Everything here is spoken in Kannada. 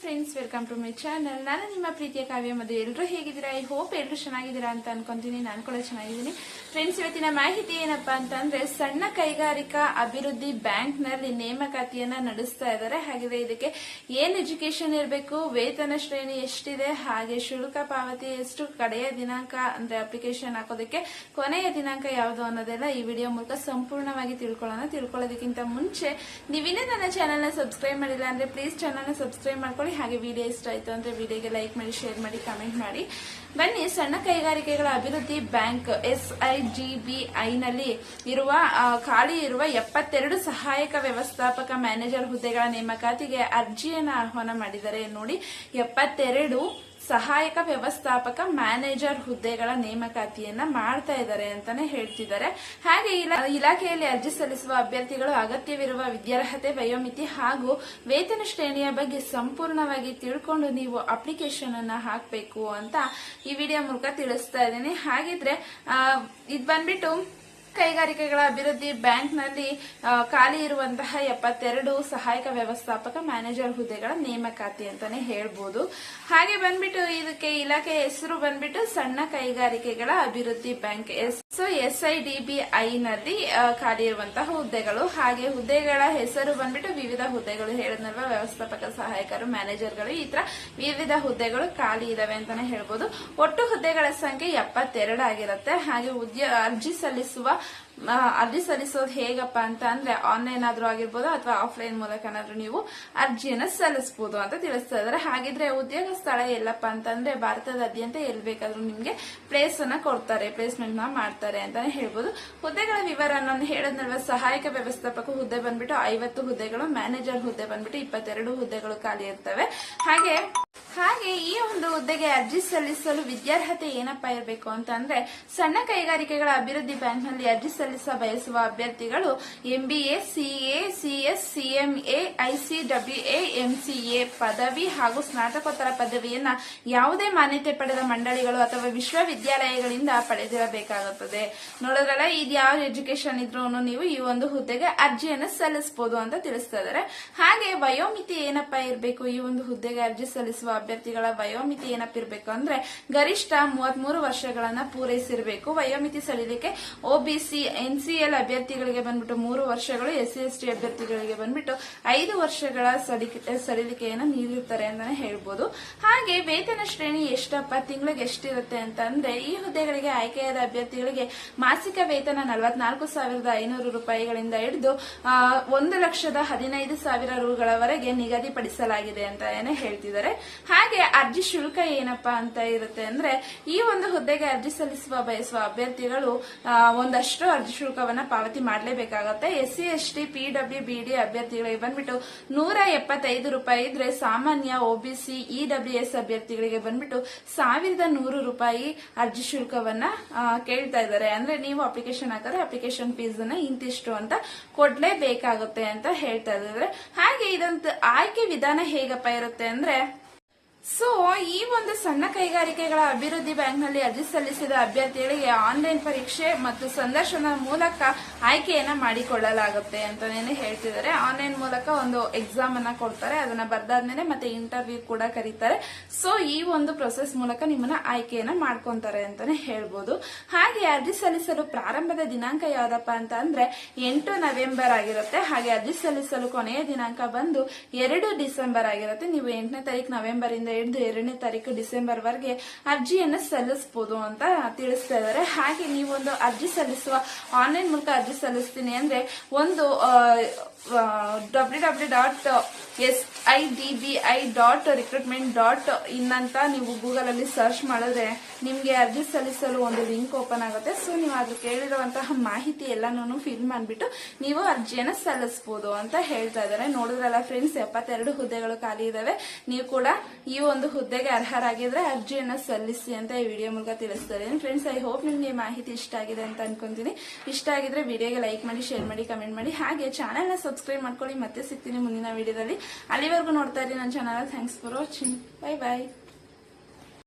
Friends welcome to my channel ನಾನು ನಿಮ್ಮ ಪ್ರೀತಿಯ ಕಾವ್ಯ ಮತ್ತು ಎಲ್ಲರೂ ಹೇಗಿದ್ದೀರಾ? ಐ ಹೋಪ್ ಎಲ್ಲರೂ ಚೆನ್ನಾಗಿದ್ದೀರಾ ಅಂತ ಅನ್ಕೊಂತೀನಿ. ನಾನು ಕೂಡ ಚೆನ್ನಾಗಿದ್ದೀನಿ. ಫ್ರೆಂಡ್ಸ್ ಇವತ್ತಿನ ಮಾಹಿತಿ ಏನಪ್ಪಾ ಅಂತಂದ್ರೆ, ಸಣ್ಣ ಕೈಗಾರಿಕಾ ಅಭಿವೃದ್ಧಿ ಬ್ಯಾಂಕ್ನಲ್ಲಿ ನೇಮಕಾತಿಯನ್ನ ನಡೆಸ್ತಾ ಇದ್ದಾರೆ. ಹಾಗೆ ಇದಕ್ಕೆ ಏನ್ ಎಜುಕೇಶನ್ ಇರಬೇಕು? ವೇತನ ಶ್ರೇಣಿ ಎಷ್ಟಿದೆ? ಹಾಗೆ ಶುಲ್ಕ ಪಾವತಿ ಎಷ್ಟು? ಕಡೆಯ ದಿನಾಂಕ ಅಂದ್ರೆ ಅಪ್ಲಿಕೇಶನ್ ಹಾಕೋದಕ್ಕೆ ಕೊನೆಯ ದಿನಾಂಕ ಯಾವುದು ಅನ್ನೋದೆಲ್ಲ ಈ ವಿಡಿಯೋ ಮೂಲಕ ಸಂಪೂರ್ಣವಾಗಿ ತಿಳ್ಕೊಳ್ಳೋಣ. ತಿಳ್ಕೊಳ್ಳೋದಕ್ಕಿಂತ ಮುಂಚೆ ನೀವಿನ್ನೇ ನನ್ನ ಚಾನಲ್ನ ಸಬ್ಸ್ಕ್ರೈಬ್ ಮಾಡಿಲ್ಲ ಅಂದ್ರೆ ಪ್ಲೀಸ್ ಚಾನಲ್ನ ಸಬ್ಸ್ಕ್ರೈಬ್ ಮಾಡ್ಕೊಳ್ಳಿ. ಹಾಗೆ ವಿಡಿಯೋ ಇಷ್ಟ ಆಯ್ತು ಅಂದ್ರೆ ವಿಡಿಯೋಗೆ ಲೈಕ್ ಮಾಡಿ ಶೇರ್ ಮಾಡಿ ಕಮೆಂಟ್ ಮಾಡಿ. ಬನ್ನಿ, ಸಣ್ಣ ಕೈಗಾರಿಕೆಗಳ ಅಭಿವೃದ್ಧಿ bank S I D B ನಲ್ಲಿ ಇರುವ ಖಾಲಿ ಇರುವ ಎಪ್ಪತ್ತೆರಡು ಸಹಾಯಕ ವ್ಯವಸ್ಥಾಪಕ ಮ್ಯಾನೇಜರ್ ಹುದ್ದೆಗಳ ನೇಮಕಾತಿಗೆ ಅರ್ಜಿಯನ್ನು ಆಹ್ವಾನ ಮಾಡಿದ್ದಾರೆ. ನೋಡಿ, ಎಪ್ಪತ್ತೆರಡು ಸಹಾಯಕ ವ್ಯವಸ್ಥಾಪಕ, ಮ್ಯಾನೇಜರ್ ಹುದ್ದೆಗಳ ನೇಮಕಾತಿಯನ್ನ ಮಾಡ್ತಾ ಇದ್ದಾರೆ ಅಂತಾನೆ ಹೇಳ್ತಿದ್ದಾರೆ. ಹಾಗೆ ಇಲಾ- ಇಲಾಖೆಯಲ್ಲಿ ಅರ್ಜಿ ಸಲ್ಲಿಸುವ ಅಭ್ಯರ್ಥಿಗಳು ಅಗತ್ಯವಿರುವ ವಿದ್ಯಾರ್ಹತೆ, ವಯೋಮಿತಿ ಹಾಗೂ ವೇತನ ಶ್ರೇಣಿಯ ಬಗ್ಗೆ ಸಂಪೂರ್ಣವಾಗಿ ತಿಳ್ಕೊಂಡು ನೀವು ಅಪ್ಲಿಕೇಶನ್ ಅನ್ನ ಹಾಕಬೇಕು ಅಂತ ಈ ವಿಡಿಯೋ ಮೂಲಕ ತಿಳಿಸ್ತಾ ಇದ್ದೀನಿ. ಹಾಗಿದ್ರೆ ಇದ್ ಬಂದ್ಬಿಟ್ಟು ಕೈಗಾರಿಕೆಗಳ ಅಭಿವೃದ್ಧಿ ಬ್ಯಾಂಕ್ನಲ್ಲಿ ಖಾಲಿ ಇರುವಂತಹ ಎಪ್ಪತ್ತೆರಡು ಸಹಾಯಕ ವ್ಯವಸ್ಥಾಪಕ ಮ್ಯಾನೇಜರ್ ಹುದ್ದೆಗಳ ನೇಮಕಾತಿ ಅಂತಾನೆ ಹೇಳ್ಬೋದು. ಹಾಗೆ ಬಂದ್ಬಿಟ್ಟು ಇದಕ್ಕೆ ಇಲಾಖೆ ಹೆಸರು ಬಂದ್ಬಿಟ್ಟು ಸಣ್ಣ ಕೈಗಾರಿಕೆಗಳ ಅಭಿವೃದ್ಧಿ bank S so S I D B I ನಲ್ಲಿ ಆ, ಖಾಲಿ ಇರುವಂತಹ ಹುದ್ದೆಗಳು. ಹಾಗೆ ಹುದ್ದೆಗಳ ಹೆಸರು ಬಂದ್ಬಿಟ್ಟು ವಿವಿಧ ಹುದ್ದೆಗಳು ಹೇಳಿದ್ನಲ್ವ ವ್ಯವಸ್ಥಾಪಕ ಸಹಾಯಕರು ಮ್ಯಾನೇಜರ್ಗಳು ಈ ತರ ವಿವಿಧ ಹುದ್ದೆಗಳು ಖಾಲಿ ಇದಾವೆ ಅಂತಾನೆ ಹೇಳ್ಬೋದು. ಒಟ್ಟು ಹುದ್ದೆಗಳ ಸಂಖ್ಯೆ ಎಪ್ಪತ್ತೆರಡು ಆಗಿರುತ್ತೆ. ಹಾಗೆ ಅರ್ಜಿ ಸಲ್ಲಿಸುವ ಅರ್ಜಿ ಸಲ್ಲಿಸೋದು ಹೇಗಪ್ಪ ಅಂತ ಅಂದ್ರೆ ಆನ್ಲೈನ್ ಆದ್ರೂ ಆಗಿರ್ಬೋದು ಅಥವಾ ಆಫ್ಲೈನ್ ಮೂಲಕನಾದ್ರೂ ನೀವು ಅರ್ಜಿಯನ್ನ ಸಲ್ಲಿಸಬಹುದು ಅಂತ ತಿಳಿಸ್ತಾ ಇದಾರೆ ಹಾಗಿದ್ರೆ ಉದ್ಯೋಗ ಸ್ಥಳ ಎಲ್ಲಪ್ಪ ಅಂತಂದ್ರೆ ಭಾರತದಾದ್ಯಂತ ಎಲ್ಲಿ ಬೇಕಾದ್ರೂ ನಿಮ್ಗೆ ಪ್ಲೇಸ್ ಅನ್ನ ಕೊಡ್ತಾರೆ ಪ್ಲೇಸ್ಮೆಂಟ್ನ ಮಾಡ್ತಾರೆ ಅಂತಾನೆ ಹೇಳ್ಬೋದು. ಹುದ್ದೆಗಳ ವಿವರ ನಾನು ಹೇಳದ್ನಲ್ವ? ಸಹಾಯಕ ವ್ಯವಸ್ಥಾಪಕ ಹುದ್ದೆ ಬಂದ್ಬಿಟ್ಟು ಐವತ್ತು ಹುದ್ದೆಗಳು ಮ್ಯಾನೇಜರ್ ಹುದ್ದೆ ಬಂದ್ಬಿಟ್ಟು ಇಪ್ಪತ್ತೆರಡು ಹುದ್ದೆಗಳು ಖಾಲಿ ಇರ್ತವೆ. ಹಾಗೆ ಹಾಗೆ ಈ ಒಂದು ಹುದ್ದೆಗೆ ಅರ್ಜಿ ಸಲ್ಲಿಸಲು ವಿದ್ಯಾರ್ಹತೆ ಏನಪ್ಪಾ ಇರಬೇಕು ಅಂತ ಅಂದ್ರೆ ಸಣ್ಣ ಕೈಗಾರಿಕೆಗಳ ಅಭಿವೃದ್ಧಿ ಬ್ಯಾಂಕ್ನಲ್ಲಿ ಅರ್ಜಿ ಸಲ್ಲಿಸ ಬಯಸುವ ಅಭ್ಯರ್ಥಿಗಳು MBA CA CS CMA ICWA MCA ಪದವಿ ಹಾಗೂ ಸ್ನಾತಕೋತ್ತರ ಪದವಿಯನ್ನ ಯಾವುದೇ ಮಾನ್ಯತೆ ಪಡೆದ ಮಂಡಳಿಗಳು ಅಥವಾ ವಿಶ್ವವಿದ್ಯಾಲಯಗಳಿಂದ ಪಡೆದಿರಬೇಕಾಗುತ್ತದೆ. ನೋಡೋದ್ರಲ್ಲ ಇದು ಯಾವ ಎಜುಕೇಶನ್ ಇದ್ರೂ ನೀವು ಈ ಒಂದು ಹುದ್ದೆಗೆ ಅರ್ಜಿಯನ್ನು ಸಲ್ಲಿಸಬಹುದು ಅಂತ ತಿಳಿಸ್ತಾ ಇದ್ದಾರೆ ಹಾಗೆ ವಯೋಮಿತಿ ಏನಪ್ಪಾ ಇರಬೇಕು? ಈ ಒಂದು ಹುದ್ದೆಗೆ ಅರ್ಜಿ ಸಲ್ಲಿಸುವ ಅಭ್ಯರ್ಥಿಗಳ ವಯೋಮಿತಿ ಏನಪ್ಪ ಇರಬೇಕು ಅಂದ್ರೆ ಗರಿಷ್ಠ ಮೂವತ್ಮೂರು ವರ್ಷಗಳನ್ನ ಪೂರೈಸಿರಬೇಕು. ವಯೋಮಿತಿ ಸಳಿಲಿಕ್ಕೆ ಒಬಿಸಿ ಎನ್ಸಿಎಲ್ ಅಭ್ಯರ್ಥಿಗಳಿಗೆ ಬಂದ್ಬಿಟ್ಟು ಮೂರು ವರ್ಷಗಳು ಎಸ್ಸಿ ಎಸ್ಟಿ ಅಭ್ಯರ್ಥಿಗಳಿಗೆ ಬಂದ್ಬಿಟ್ಟು ಐದು ವರ್ಷಗಳ ಸಡಿಲಿಕೆಯನ್ನು ನೀಡಿರ್ತಾರೆ ಅಂತಾನೆ ಹೇಳ್ಬೋದು. ಹಾಗೆ ವೇತನ ಶ್ರೇಣಿ ಎಷ್ಟಪ್ಪ, ತಿಂಗಳಿಗೆ ಎಷ್ಟಿರುತ್ತೆ ಅಂತ ಅಂದ್ರೆ ಈ ಹುದ್ದೆಗಳಿಗೆ ಆಯ್ಕೆಯಾದ ಅಭ್ಯರ್ಥಿಗಳಿಗೆ ಮಾಸಿಕ ವೇತನ ನಲವತ್ನಾಲ್ಕು ಸಾವಿರದ ಐನೂರು ರೂಪಾಯಿಗಳಿಂದ ಹಿಡಿದು ಒಂದು ಲಕ್ಷದ ಹದಿನೈದು ಸಾವಿರ ರೂಗಳವರೆಗೆ ನಿಗದಿಪಡಿಸಲಾಗಿದೆ ಅಂತ ಹೇಳ್ತಿದ್ದಾರೆ. ಹಾಗೆ ಅರ್ಜಿ ಶುಲ್ಕ ಏನಪ್ಪಾ ಅಂತ ಇರುತ್ತೆ ಅಂದ್ರೆ ಈ ಒಂದು ಹುದ್ದೆಗೆ ಅರ್ಜಿ ಸಲ್ಲಿಸುವ, ಬಯಸುವ ಅಭ್ಯರ್ಥಿಗಳು ಒಂದಷ್ಟು ಅರ್ಜಿ ಶುಲ್ಕವನ್ನ ಪಾವತಿ ಮಾಡಲೇಬೇಕಾಗುತ್ತೆ. S C S T P W, B D ಅಭ್ಯರ್ಥಿಗಳಿಗೆ ಬಂದ್ಬಿಟ್ಟು ನೂರ ಎಪ್ಪತ್ತೈದು ರೂಪಾಯಿ ಇದ್ರೆ ಸಾಮಾನ್ಯ ಒಬಿಸಿ ಇ ಡಬ್ಲ್ಯೂ ಎಸ್ ಅಭ್ಯರ್ಥಿಗಳಿಗೆ ಬಂದ್ಬಿಟ್ಟು ಸಾವಿರದ ನೂರು ರೂಪಾಯಿ ಅರ್ಜಿ ಶುಲ್ಕವನ್ನ ಕೇಳ್ತಾ ಇದ್ದಾರೆ. ಅಂದ್ರೆ ನೀವು ಅಪ್ಲಿಕೇಶನ್ ಹಾಕಿದ್ರೆ ಅಪ್ಲಿಕೇಶನ್ ಫೀಸ್ ಅನ್ನ ಇಂತಿಷ್ಟು ಅಂತ ಕೊಡ್ಲೇಬೇಕಾಗುತ್ತೆ ಅಂತ ಹೇಳ್ತಾ ಇದ್ದಾರೆ. ಹಾಗೆ ಇದಂತ ಆಯ್ಕೆ ವಿಧಾನ ಹೇಗಪ್ಪ ಇರುತ್ತೆ ಅಂದ್ರೆ ಸೊ ಈ ಒಂದು ಸಣ್ಣ ಕೈಗಾರಿಕೆಗಳ ಅಭಿವೃದ್ಧಿ ಬ್ಯಾಂಕ್ನಲ್ಲಿ ಅರ್ಜಿ ಸಲ್ಲಿಸಿದ ಅಭ್ಯರ್ಥಿಗಳಿಗೆ ಆನ್ಲೈನ್ ಪರೀಕ್ಷೆ ಮತ್ತು ಸಂದರ್ಶನದ ಮೂಲಕ ಆಯ್ಕೆಯನ್ನ ಮಾಡಿಕೊಳ್ಳಲಾಗುತ್ತೆ ಅಂತಾನೆ ಹೇಳ್ತಿದ್ದಾರೆ. ಆನ್ಲೈನ್ ಮೂಲಕ ಒಂದು ಎಕ್ಸಾಮ್ ಅನ್ನ ಕೊಡ್ತಾರೆ, ಅದನ್ನ ಬರ್ದಾದ್ಮೇಲೆ ಮತ್ತೆ ಇಂಟರ್ವ್ಯೂ ಕೂಡ ಕರೀತಾರೆ. ಸೊ ಈ ಒಂದು ಪ್ರೊಸೆಸ್ ಮೂಲಕ ನಿಮ್ಮನ್ನ ಆಯ್ಕೆಯನ್ನ ಮಾಡ್ಕೊಂತಾರೆ ಅಂತಾನೆ ಹೇಳ್ಬೋದು. ಹಾಗೆ ಅರ್ಜಿ ಸಲ್ಲಿಸಲು ಪ್ರಾರಂಭದ ದಿನಾಂಕ ಯಾವ್ದಪ್ಪ ಅಂತ ಅಂದ್ರೆ ಎಂಟು ನವೆಂಬರ್ ಆಗಿರುತ್ತೆ. ಹಾಗೆ ಅರ್ಜಿ ಸಲ್ಲಿಸಲು ಕೊನೆಯ ದಿನಾಂಕ ಬಂದು ಎರಡು ಡಿಸೆಂಬರ್ ಆಗಿರುತ್ತೆ. ನೀವು ಎಂಟನೇ ತಾರೀಕು ನವೆಂಬರ್ ಇಂದ ಹಿಡಿದು ಎರಡನೇ ತಾರೀಕು ಡಿಸೆಂಬರ್ ವರೆಗೆ ಅರ್ಜಿಯನ್ನು ಸಲ್ಲಿಸಬಹುದು ಅಂತ ತಿಳಿಸ್ತಾ ಇದ್ದಾರೆ. ಹಾಗೆ ನೀವೊಂದು ಅರ್ಜಿ ಸಲ್ಲಿಸುವ ಆನ್ಲೈನ್ ಮೂಲಕ ಅರ್ಜಿ ಸಲ್ಲಿಸ್ತೀನಿ ಅಂದ್ರೆ ಒಂದು W W dot S I D B I dot recruitment dot in ಅಂತ ನೀವು ಗೂಗಲ್ ಅಲ್ಲಿ ಸರ್ಚ್ ಮಾಡಿದ್ರೆ ನಿಮ್ಗೆ ಅರ್ಜಿ ಸಲ್ಲಿಸಲು ಒಂದು ಲಿಂಕ್ ಓಪನ್ ಆಗುತ್ತೆ. ಸೊ ನೀವು ಅದು ಕೇಳಿರುವಂತಹ ಮಾಹಿತಿ ಎಲ್ಲಾನು ಫಿಲ್ ಮಾಡಿಬಿಟ್ಟು ನೀವು ಅರ್ಜಿಯನ್ನು ಸಲ್ಲಿಸಬಹುದು ಅಂತ ಹೇಳ್ತಾ ಇದ್ದಾರೆ. ನೋಡಿದ್ರಲ್ಲ ಫ್ರೆಂಡ್ಸ್ ಎಪ್ಪತ್ತೆರಡು ಹುದ್ದೆಗಳು ಖಾಲಿ ಇದಾವೆ. ನೀವು ಕೂಡ ಈ ಒಂದು ಹುದ್ದೆಗೆ ಅರ್ಹರಾಗಿದ್ರೆ ಅರ್ಜಿಯನ್ನ ಸಲ್ಲಿಸಿ ಅಂತ ಈ ವಿಡಿಯೋ ಮೂಲಕ ತಿಳಿಸ್ತಾರೆ ಫ್ರೆಂಡ್ಸ್ ಐ ಹೋಪ್ ನಿಮ್ಗೆ ಮಾಹಿತಿ ಇಷ್ಟ ಆಗಿದೆ ಅಂತ ಅನ್ಕೊಂತೀನಿ. ಇಷ್ಟ ಆಗಿದ್ರೆ ವಿಡಿಯೋಗೆ ಲೈಕ್ ಮಾಡಿ ಶೇರ್ ಮಾಡಿ ಕಮೆಂಟ್ ಮಾಡಿ. ಹಾಗೆ ಚಾನೆಲ್ನ ಸಬ್ಸ್ಕ್ರೈಬ್ ಮಾಡ್ಕೊಳ್ಳಿ. ಮತ್ತೆ ಸಿಗ್ತೀನಿ ಮುಂದಿನ ವಿಡಿಯೋದಲ್ಲಿ ಅಲ್ಲಿವರೆಗೂ ನೋಡ್ತಾ ಇರಿ ನನ್ನ channel thanks for watching bye bye